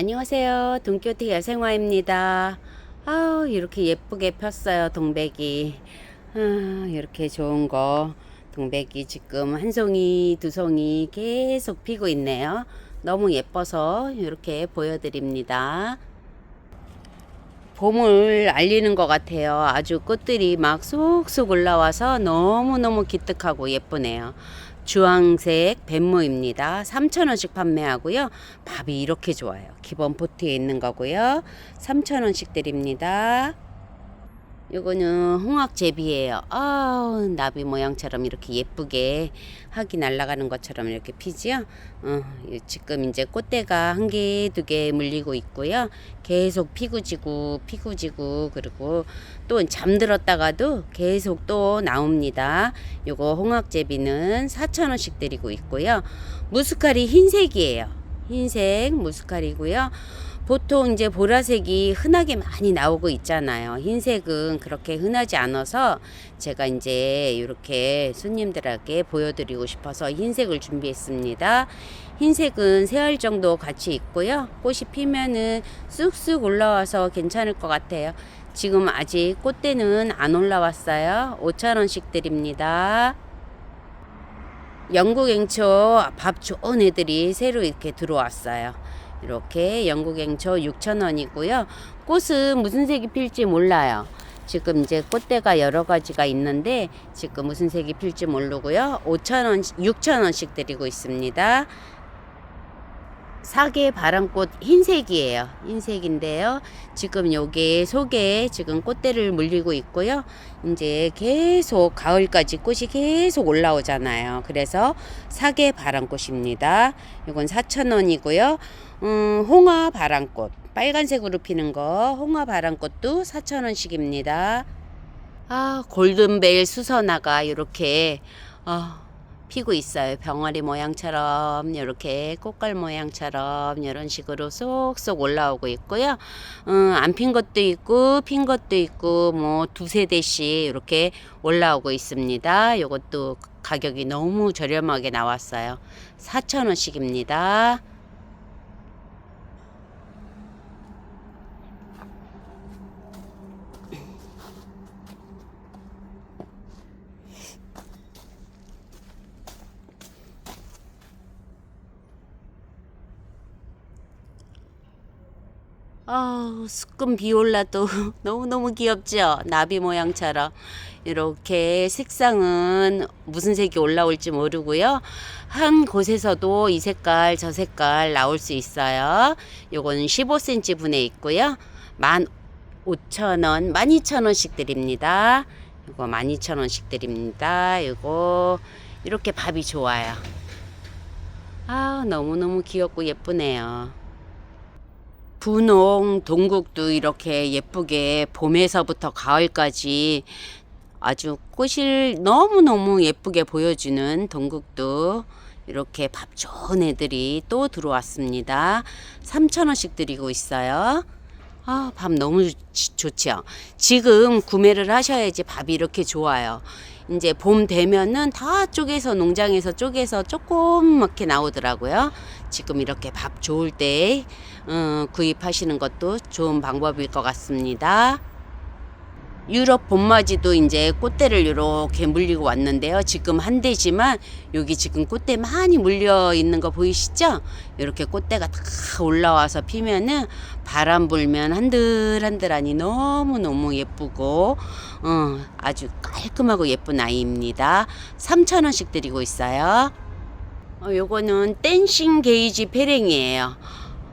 안녕하세요. 동교태 야생화입니다. 아우, 이렇게 예쁘게 폈어요, 동백이. 아, 이렇게 좋은 거. 동백이 지금 한 송이, 두 송이 계속 피고 있네요. 너무 예뻐서 이렇게 보여드립니다. 봄을 알리는 것 같아요. 아주 꽃들이 막 쏙쏙 올라와서 너무너무 기특하고 예쁘네요. 주황색 뱀모입니다. 3,000원씩 판매하고요. 밥이 이렇게 좋아요. 기본 포트에 있는 거고요. 3,000원씩 드립니다. 요거는 홍학제비예요. 아우 나비 모양처럼 이렇게 예쁘게 학이 날아가는 것처럼 이렇게 피지요. 어, 이 지금 이제 꽃대가 한 개, 두 개 물리고 있고요. 계속 피고 지고 피고 지고 그리고 또 잠들었다가도 계속 또 나옵니다. 요거 홍학제비는 4,000원씩 드리고 있고요. 무스칼이 흰색이에요. 흰색 무스칼이고요. 보통 이제 보라색이 흔하게 많이 나오고 있잖아요. 흰색은 그렇게 흔하지 않아서 제가 이제 이렇게 손님들에게 보여드리고 싶어서 흰색을 준비했습니다. 흰색은 세 알 정도 같이 있고요. 꽃이 피면은 쑥쑥 올라와서 괜찮을 것 같아요. 지금 아직 꽃대는 안 올라왔어요. 5,000원씩 드립니다. 영국 앵초 밥 좋은 애들이 새로 이렇게 들어왔어요. 이렇게 영국앵초 6,000원이고요. 꽃은 무슨 색이 필지 몰라요. 지금 이제 꽃대가 여러 가지가 있는데 지금 무슨 색이 필지 모르고요. 5,000원, 6,000원씩 드리고 있습니다. 사계 바람꽃 흰색이에요. 흰색인데요. 지금 요게 속에 지금 꽃대를 물리고 있고요. 이제 계속 가을까지 꽃이 계속 올라오잖아요. 그래서 사계 바람꽃입니다. 요건 4,000원이고요. 음, 홍화 바람꽃. 빨간색으로 피는 거 홍화 바람꽃도 4,000원씩입니다. 아, 골든벨 수선화가 이렇게 어, 피고 있어요. 병아리 모양처럼 이렇게 꽃갈 모양처럼 이런 식으로 쏙쏙 올라오고 있고요. 음, 안 핀 것도 있고 핀 것도 있고 뭐 두세 대씩 이렇게 올라오고 있습니다. 이것도 가격이 너무 저렴하게 나왔어요. 4,000원씩입니다. 아, 수금 비올라도 너무너무 귀엽죠? 나비 모양처럼. 이렇게 색상은 무슨 색이 올라올지 모르고요. 한 곳에서도 이 색깔, 저 색깔 나올 수 있어요. 요거는 15cm 분에 있고요. 15,000원, 12,000원씩 드립니다. 요거 12,000원씩 드립니다. 요거 이렇게 밥이 좋아요. 아, 너무너무 귀엽고 예쁘네요. 분홍 동국도 이렇게 예쁘게 봄에서부터 가을까지 아주 꽃을 너무너무 예쁘게 보여주는 동국도 이렇게 밥 좋은 애들이 또 들어왔습니다. 3,000원씩 드리고 있어요. 아, 밥 너무 좋- 좋죠. 지금 구매를 하셔야지 밥이 이렇게 좋아요. 이제 봄 되면은 다 쪼개서 농장에서 쪼개서 조그맣게 나오더라고요. 지금 이렇게 밥 좋을 때 어, 구입하시는 것도 좋은 방법일 것 같습니다. 유럽 봄맞이도 이제 꽃대를 이렇게 물리고 왔는데요. 지금 한 대지만 여기 지금 꽃대 많이 물려 있는 거 보이시죠? 이렇게 꽃대가 다 올라와서 피면은 바람 불면 한들한들하니 너무너무 예쁘고 어, 아주 깔끔하고 예쁜 아이입니다. 3,000원씩 드리고 있어요. 어, 요거는 댄싱 게이지 페랭이에요.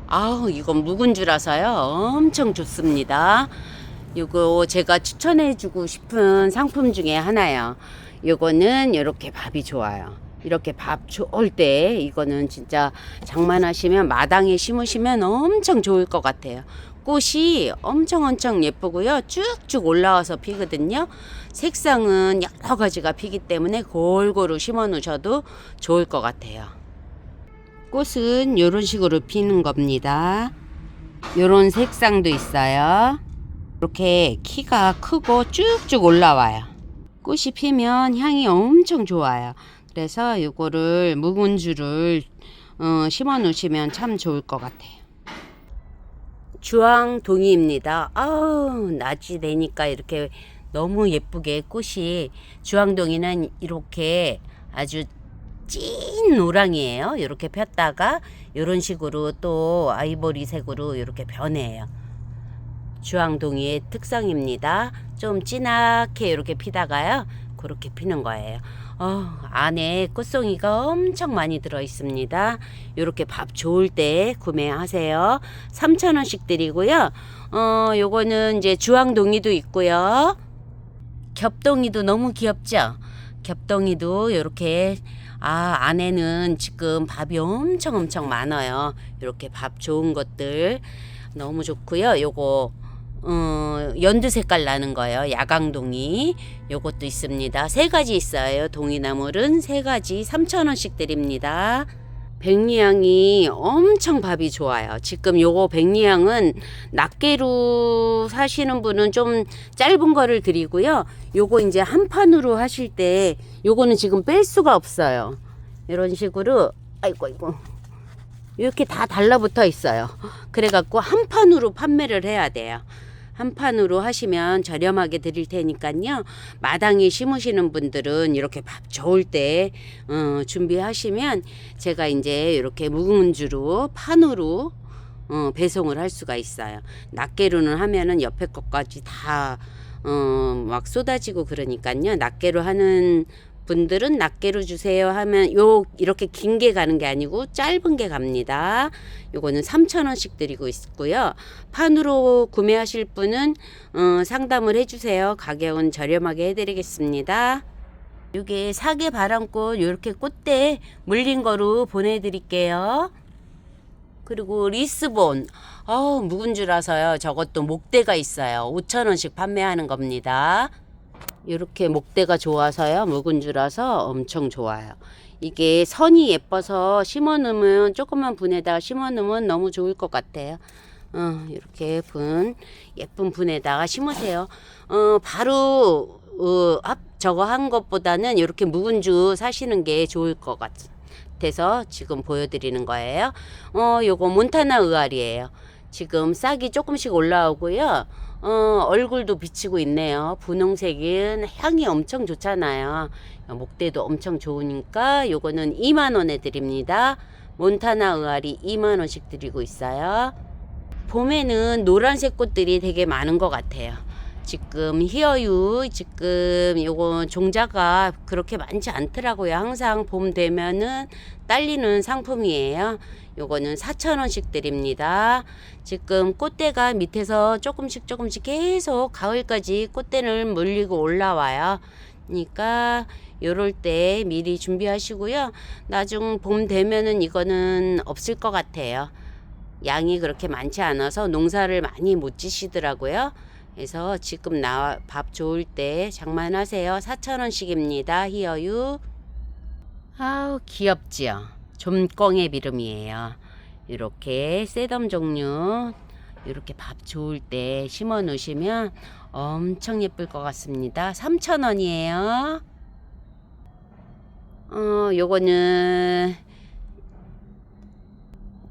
아우, 이건 묵은 줄라서요. 엄청 좋습니다. 요거 제가 추천해주고 싶은 상품 중에 하나요. 요거는 이렇게 밥이 좋아요. 이렇게 밥 좋을 때 이거는 진짜 장만하시면 마당에 심으시면 엄청 좋을 것 같아요. 꽃이 엄청 엄청 예쁘고요. 쭉쭉 올라와서 피거든요. 색상은 여러 가지가 피기 때문에 골고루 심어 놓으셔도 좋을 것 같아요. 꽃은 이런 식으로 피는 겁니다. 이런 색상도 있어요. 이렇게 키가 크고 쭉쭉 올라와요. 꽃이 피면 향이 엄청 좋아요. 그래서 이거를 묵은 줄을 어, 심어 놓으시면 참 좋을 것 같아요. 주황동이입니다. 아우, 낮이 되니까 이렇게 너무 예쁘게 꽃이 주황동이는 이렇게 아주 찐 노랑이에요. 이렇게 폈다가 이런 식으로 또 아이보리색으로 이렇게 변해요. 주황동이의 특성입니다. 좀 진하게 이렇게 피다가요. 그렇게 피는 거예요. 어, 안에 꽃송이가 엄청 많이 들어 있습니다. 이렇게 밥 좋을 때 구매하세요. 3,000원씩 드리고요. 어, 요거는 이제 주황동이도 있고요. 겹동이도 너무 귀엽죠? 겹동이도 이렇게 아 안에는 지금 밥이 엄청 엄청 많아요. 이렇게 밥 좋은 것들 너무 좋고요. 요거 어, 연두 색깔 나는 거예요. 야광동이 요것도 있습니다. 세 가지 있어요. 동이나물은 세 가지 3,000원씩 드립니다. 백리향이 엄청 밥이 좋아요. 지금 요거 백리향은 낱개로 사시는 분은 좀 짧은 거를 드리고요. 요거 이제 한 판으로 하실 때 요거는 지금 뺄 수가 없어요. 이런 식으로 아이고 아이고 이렇게 다 달라붙어 있어요. 그래갖고 한 판으로 판매를 해야 돼요. 한 판으로 하시면 저렴하게 드릴 테니까요. 마당에 심으시는 분들은 이렇게 밥 좋을 때 어, 준비하시면 제가 이제 이렇게 묵은 주로 판으로 어, 배송을 할 수가 있어요. 낱개로는 하면은 옆에 것까지 다 어, 막 쏟아지고 그러니까요. 낱개로 하는 분들은 낱개로 주세요 하면 요 이렇게 긴 게 가는 게 아니고 짧은 게 갑니다. 요거는 3,000원씩 드리고 있고요. 판으로 구매하실 분은 어, 상담을 해 주세요. 가격은 저렴하게 해 드리겠습니다. 요게 사계 바람꽃 요렇게 꽃대 물린 거로 보내 드릴게요. 그리고 리스본 어 묵은 줄라서요 저것도 목대가 있어요 5천원씩 판매하는 겁니다 이렇게 목대가 좋아서요 묵은 줄라서 엄청 좋아요 이게 선이 예뻐서 심어 놓으면 조그만 분에다가 심어 놓으면 너무 좋을 것 같아요 어, 이렇게 분 예쁜 분에다가 심으세요 어, 바로 어, 앞 저거 한 것보다는 이렇게 묵은 주 사시는 게 좋을 것 같아요 돼서 지금 보여드리는 거예요. 어, 요거 몬타나 의알이에요. 지금 싹이 조금씩 올라오고요. 어, 얼굴도 비치고 있네요. 분홍색은 향이 엄청 좋잖아요. 목대도 엄청 좋으니까 요거는 2만 원에 드립니다. 몬타나 의알이 2만 원씩 드리고 있어요. 봄에는 노란색 꽃들이 되게 많은 것 같아요. 지금 히어유 지금 요거 종자가 그렇게 많지 않더라고요. 항상 봄 되면은 딸리는 상품이에요. 요거는 4,000원씩 드립니다. 지금 꽃대가 밑에서 조금씩 조금씩 계속 가을까지 꽃대를 물리고 올라와요. 그러니까 요럴 때 미리 준비하시고요. 나중 봄 되면은 이거는 없을 것 같아요. 양이 그렇게 많지 않아서 농사를 많이 못 지시더라고요. 그래서 지금 나 밥 좋을 때 장만하세요. 4,000원씩입니다. 히어유. 아우 귀엽지요. 좀꽁의 비름이에요. 이렇게 셋덤 종류 이렇게 밥 좋을 때 심어 놓으시면 엄청 예쁠 것 같습니다. 3,000원이에요. 어, 요거는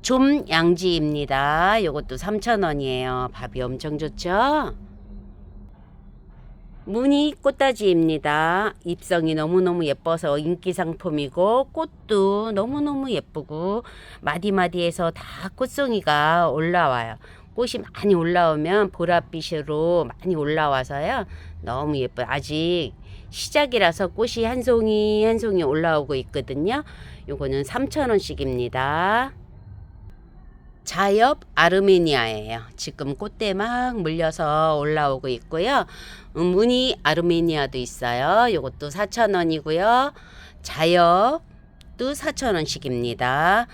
좀 양지입니다. 요것도 3,000원이에요. 밥이 엄청 좋죠? 무늬 꽃다지입니다. 입성이 너무너무 예뻐서 인기 상품이고 꽃도 너무너무 예쁘고 마디마디에서 다 꽃송이가 올라와요. 꽃이 많이 올라오면 보랏빛으로 많이 올라와서요. 너무 예뻐요. 아직 시작이라서 꽃이 한 송이 한 송이 올라오고 있거든요. 요거는 3,000원씩입니다. 자엽 아르메니아예요. 지금 꽃대 막 물려서 올라오고 있고요. 음, 무늬 아르메니아도 있어요. 요것도 4,000원이고요. 자엽도 4,000원씩입니다.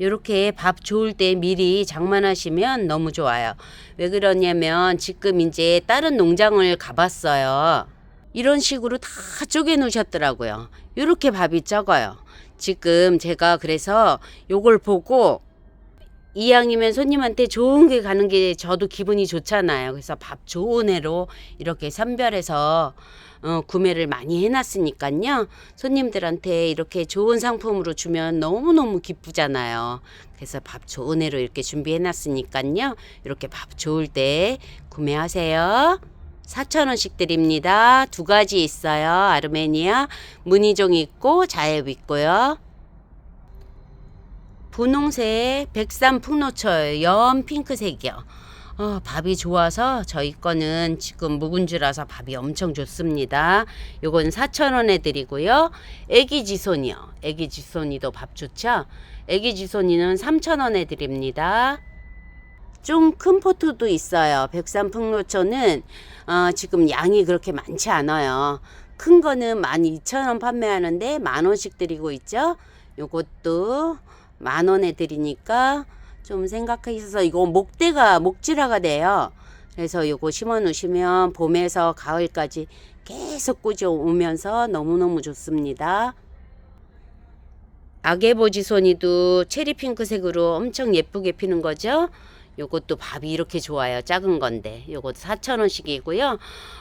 요렇게 밥 좋을 때 미리 장만하시면 너무 좋아요. 왜 그러냐면 지금 이제 다른 농장을 가봤어요. 이런 식으로 다 쪼개 놓으셨더라고요. 요렇게 밥이 적어요. 지금 제가 그래서 요걸 보고 이왕이면 손님한테 좋은 게 가는 게 저도 기분이 좋잖아요. 그래서 밥 좋은 애로 이렇게 선별해서 어, 구매를 많이 해놨으니까요. 손님들한테 이렇게 좋은 상품으로 주면 너무너무 기쁘잖아요. 그래서 밥 좋은 애로 이렇게 준비해놨으니까요. 이렇게 밥 좋을 때 구매하세요. 4,000원씩 드립니다. 두 가지 있어요. 아르메니아 무늬종 있고 자엽 있고요. 분홍색 백삼 풍노철 연 핑크색이요. 어, 밥이 좋아서 저희 거는 지금 묵은주라서 밥이 엄청 좋습니다. 요건 4,000원에 드리고요. 애기지손이요. 애기지손이도 밥 좋죠? 애기지손이는 3,000원에 드립니다. 좀 큰 포트도 있어요. 백삼 풍노초는 어, 지금 양이 그렇게 많지 않아요. 큰 거는 12,000원 판매하는데 만 원씩 드리고 있죠. 요것도 만 원에 드리니까 좀 생각해서 이거 목대가 목질화가 돼요. 그래서 요거 심어 놓으시면 봄에서 가을까지 계속 꽂아 오면서 너무너무 좋습니다. 아게보지손이도 체리 핑크색으로 엄청 예쁘게 피는 거죠. 요것도 밥이 이렇게 좋아요. 작은 건데. 요것도 4,000원씩이고요.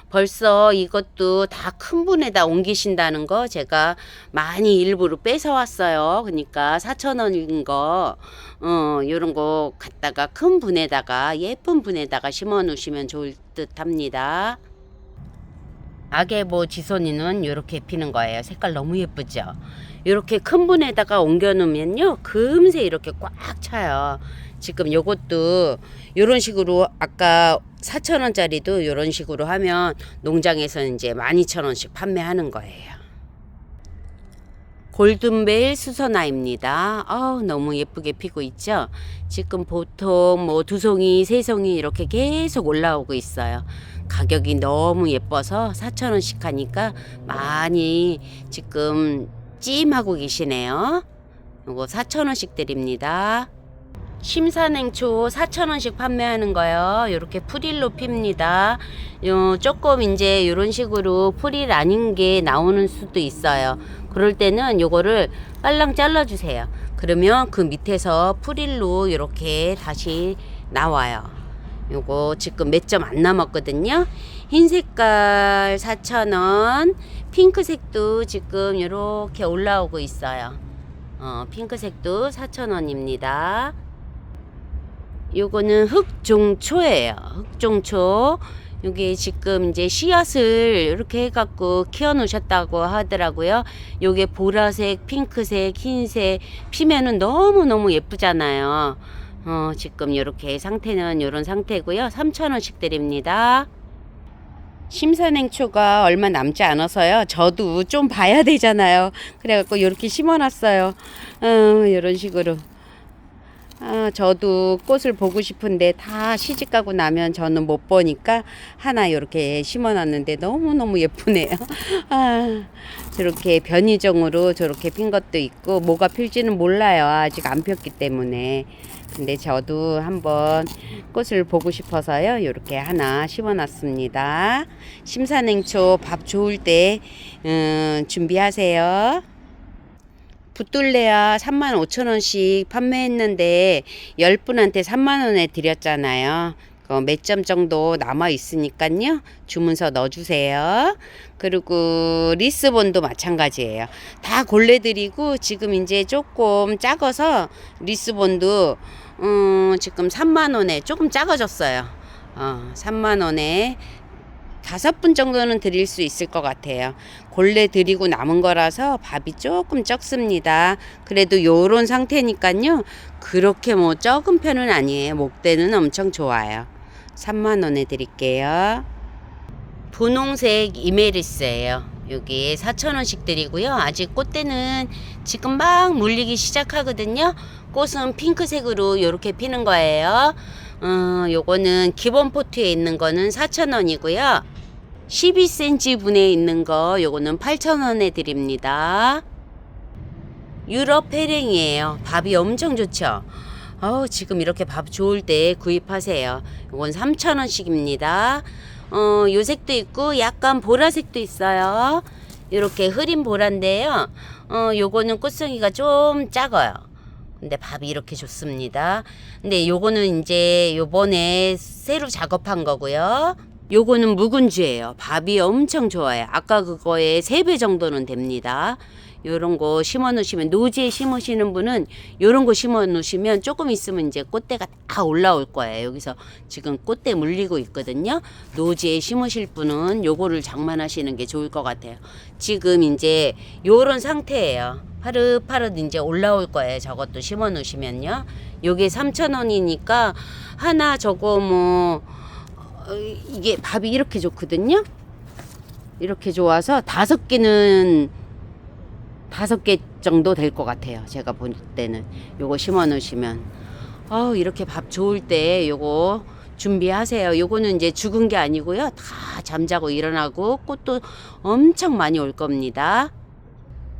벌써 이것도 다 큰 분에다 옮기신다는 거 제가 많이 일부러 뺏어 왔어요. 그러니까 4,000원인 거, 어, 요런 거 갖다가 큰 분에다가 예쁜 분에다가 심어 놓으시면 좋을 듯 합니다. 아게보 지손이는 이렇게 피는 거예요. 색깔 너무 예쁘죠? 이렇게 큰 분에다가 옮겨 놓으면요. 금세 이렇게 꽉 차요. 지금 요것도 요런 식으로 아까 4,000원짜리도 요런 식으로 하면 농장에서 이제 12,000원씩 판매하는 거예요. 골든베일 수선화입니다. 아우 너무 예쁘게 피고 있죠. 지금 보통 뭐 두 송이, 세 송이 이렇게 계속 올라오고 있어요. 가격이 너무 예뻐서 4,000원씩 하니까 많이 지금 찜하고 계시네요. 요거 4,000원씩 드립니다. 심산행초 4,000원씩 판매하는 거요. 이렇게 프릴로 핍니다. 요 조금 이제 이런 식으로 프릴 아닌 게 나오는 수도 있어요. 그럴 때는 요거를 빨랑 잘라 주세요. 그러면 그 밑에서 프릴로 이렇게 다시 나와요. 요거 지금 몇 점 안 남았거든요. 흰 색깔 4,000원, 핑크색도 지금 이렇게 올라오고 있어요. 어, 핑크색도 4,000원입니다. 요거는 흑종초예요. 흑종초. 요게 지금 이제 씨앗을 이렇게 해갖고 키워 놓으셨다고 하더라고요. 요게 보라색, 핑크색, 흰색 피면은 너무너무 예쁘잖아요. 어, 지금 이렇게 상태는 이런 상태고요. 3,000원씩 드립니다. 심산행초가 얼마 남지 않아서요. 저도 좀 봐야 되잖아요. 그래갖고 이렇게 심어놨어요. 어, 이런 식으로. 아, 저도 꽃을 보고 싶은데 다 시집 가고 나면 저는 못 보니까 하나 이렇게 심어 놨는데 너무너무 예쁘네요. 아, 저렇게 변이종으로 저렇게 핀 것도 있고 뭐가 필지는 몰라요. 아직 안 폈기 때문에. 근데 저도 한번 꽃을 보고 싶어서요. 이렇게 하나 심어 놨습니다. 심산행초 밥 좋을 때 음, 준비하세요. 붓둘레야 35,000원씩 판매했는데 10분한테 3만원에 드렸잖아요. 어, 몇점 정도 남아 있으니까요. 주문서 넣어주세요. 그리고 리스본도 마찬가지예요. 다 골래드리고 지금 이제 조금 작아서 리스본도 음, 지금 3만원에 조금 작아졌어요. 어, 3만원에 다섯 분 정도는 드릴 수 있을 것 같아요. 골래 드리고 남은 거라서 밥이 조금 적습니다. 그래도 요런 상태니까요. 그렇게 뭐 적은 편은 아니에요. 목대는 엄청 좋아요. 3만 원에 드릴게요. 분홍색 이메리스예요. 여기 4,000원씩 드리고요. 아직 꽃대는 지금 막 물리기 시작하거든요. 꽃은 핑크색으로 이렇게 피는 거예요. 어, 요거는 기본 포트에 있는 거는 4,000원이고요. 12cm 분에 있는 거 요거는 8,000원에 드립니다. 유럽 페랭이에요. 밥이 엄청 좋죠. 어우, 지금 이렇게 밥 좋을 때 구입하세요. 요건 3,000원씩입니다. 어, 요 색도 있고 약간 보라색도 있어요. 이렇게 흐린 보라인데요. 어, 요거는 꽃송이가 좀 작아요. 근데 밥이 이렇게 좋습니다. 근데 요거는 이제 요번에 새로 작업한 거고요. 요거는 묵은지예요. 밥이 엄청 좋아요. 아까 그거의 3배 정도는 됩니다. 요런 거 심어 놓으시면 노지에 심으시는 분은 요런 거 심어 놓으시면 조금 있으면 이제 꽃대가 다 올라올 거예요. 여기서 지금 꽃대 물리고 있거든요. 노지에 심으실 분은 요거를 장만하시는 게 좋을 것 같아요. 지금 이제 요런 상태예요. 파릇파릇 이제 올라올 거예요. 저것도 심어 놓으시면요. 요게 3,000원이니까 하나 저거 뭐 어, 이게 밥이 이렇게 좋거든요. 이렇게 좋아서 다섯 개는 다섯 개 정도 될 것 같아요. 제가 볼 때는 요거 심어 놓으시면 어 이렇게 밥 좋을 때 요거 준비하세요. 요거는 이제 죽은 게 아니고요. 다 잠자고 일어나고 꽃도 엄청 많이 올 겁니다.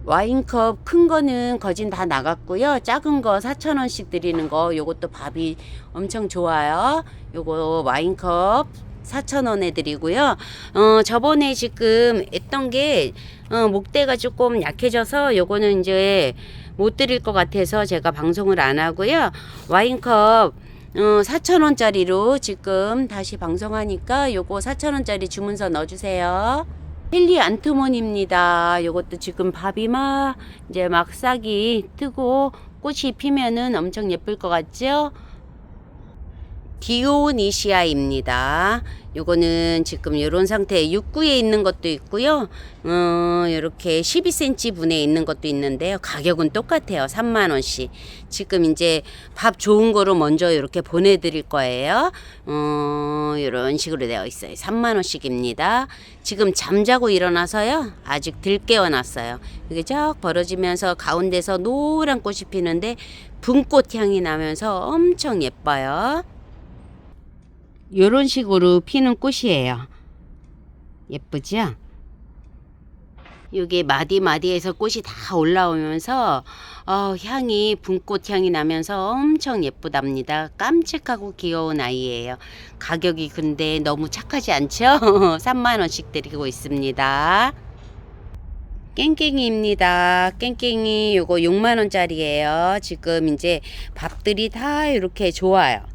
와인컵 큰 거는 거진 다 나갔고요. 작은 거 4,000원씩 드리는 거 요것도 밥이 엄청 좋아요. 요거 와인컵 4,000원에 드리고요. 어, 저번에 지금 했던 게 어, 목대가 조금 약해져서 요거는 이제 못 드릴 것 같아서 제가 방송을 안 하고요. 와인컵 어, 4,000원짜리로 지금 다시 방송하니까 요거 4,000원짜리 주문서 넣어주세요. 헨리 안토몬입니다. 요것도 지금 밥이 막 이제 막 싹이 트고 꽃이 피면은 엄청 예쁠 것 같죠? 디오니시아입니다. 요거는 지금 요런 상태 6구에 있는 것도 있고요. 어, 요렇게 12cm 분에 있는 것도 있는데요. 가격은 똑같아요. 3만 원씩. 지금 이제 밥 좋은 거로 먼저 이렇게 보내 드릴 거예요. 어, 요런 식으로 되어 있어요. 3만 원씩입니다. 지금 잠자고 일어나서요. 아직 들 깨어 놨어요. 이게 쫙 벌어지면서 가운데서 노란 꽃이 피는데 분꽃 향이 나면서 엄청 예뻐요. 요런 식으로 피는 꽃이에요. 예쁘죠? 요게 마디마디에서 꽃이 다 올라오면서 어, 향이 분꽃 향이 나면서 엄청 예쁘답니다. 깜찍하고 귀여운 아이예요. 가격이 근데 너무 착하지 않죠? 3만 원씩 드리고 있습니다. 깽깽이입니다. 깽깽이 요거 6만 원짜리예요. 지금 이제 밥들이 다 이렇게 좋아요.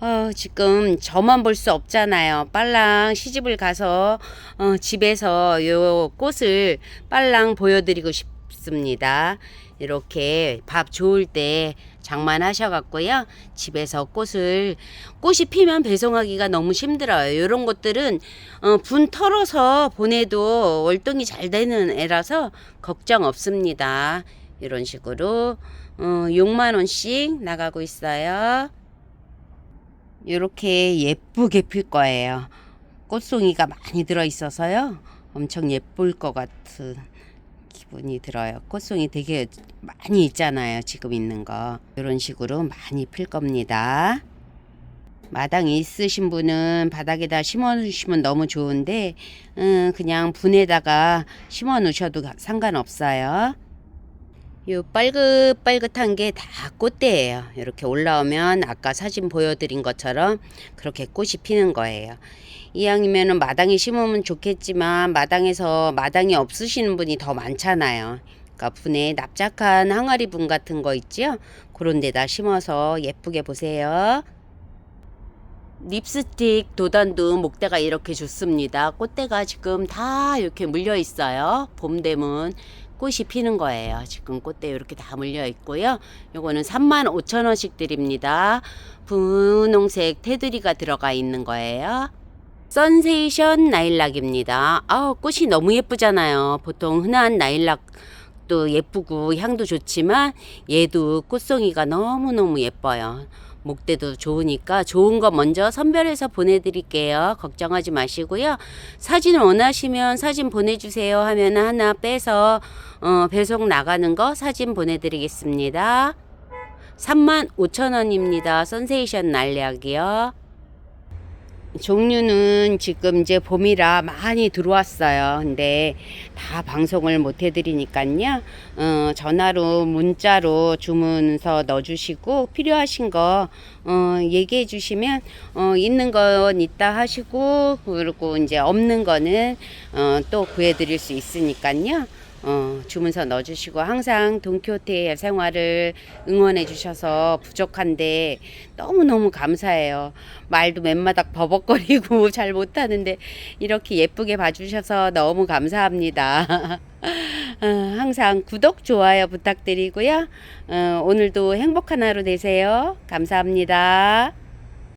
어, 지금 저만 볼 수 없잖아요. 빨랑 시집을 가서 어, 집에서 요 꽃을 빨랑 보여드리고 싶습니다. 이렇게 밥 좋을 때 장만하셔갖고요. 집에서 꽃을 꽃이 피면 배송하기가 너무 힘들어요. 이런 것들은 어, 분 털어서 보내도 월동이 잘 되는 애라서 걱정 없습니다. 이런 식으로 어, 6만 원씩 나가고 있어요. 이렇게 예쁘게 필 거예요. 꽃송이가 많이 들어 있어서요. 엄청 예쁠 것 같은 기분이 들어요. 꽃송이 되게 많이 있잖아요. 지금 있는 거. 이런 식으로 많이 필 겁니다. 마당에 있으신 분은 바닥에다 심어 놓으시면 너무 좋은데 음, 그냥 분에다가 심어 놓으셔도 상관없어요. 요 빨긋빨긋한 게 다 꽃대예요. 이렇게 올라오면 아까 사진 보여드린 것처럼 그렇게 꽃이 피는 거예요. 이왕이면은 마당에 심으면 좋겠지만 마당에서 마당이 없으시는 분이 더 많잖아요. 그러니까 분에 납작한 항아리 분 같은 거 있죠? 그런 데다 심어서 예쁘게 보세요. 립스틱 도단도 목대가 이렇게 좋습니다. 꽃대가 지금 다 이렇게 물려 있어요. 봄 되면 꽃이 피는 거예요. 지금 꽃대 이렇게 다 물려 있고요. 요거는 3만 5천 원씩 드립니다. 분홍색 테두리가 들어가 있는 거예요. 선세이션 나일락입니다. 아, 꽃이 너무 예쁘잖아요. 보통 흔한 나일락 도 예쁘고 향도 좋지만 얘도 꽃송이가 너무너무 예뻐요. 목대도 좋으니까 좋은 거 먼저 선별해서 보내드릴게요. 걱정하지 마시고요. 사진 원하시면 사진 보내주세요 하면 하나 빼서 어, 배송 나가는 거 사진 보내드리겠습니다. 3만 5천 원입니다. 선세이션 날약이요. 종류는 지금 이제 봄이라 많이 들어왔어요. 근데 다 방송을 못 해드리니까요. 어, 전화로 문자로 주문서 넣어주시고 필요하신 거 어, 얘기해 주시면 어, 있는 건 있다 하시고 그리고 이제 없는 거는 어, 또 구해드릴 수 있으니까요. 어, 주문서 넣어주시고 항상 돈키호테의 생활을 응원해 주셔서 부족한데 너무너무 감사해요. 말도 맨마닥 버벅거리고 잘 못하는데 이렇게 예쁘게 봐주셔서 너무 감사합니다. 어, 항상 구독, 좋아요 부탁드리고요. 어, 오늘도 행복한 하루 되세요. 감사합니다.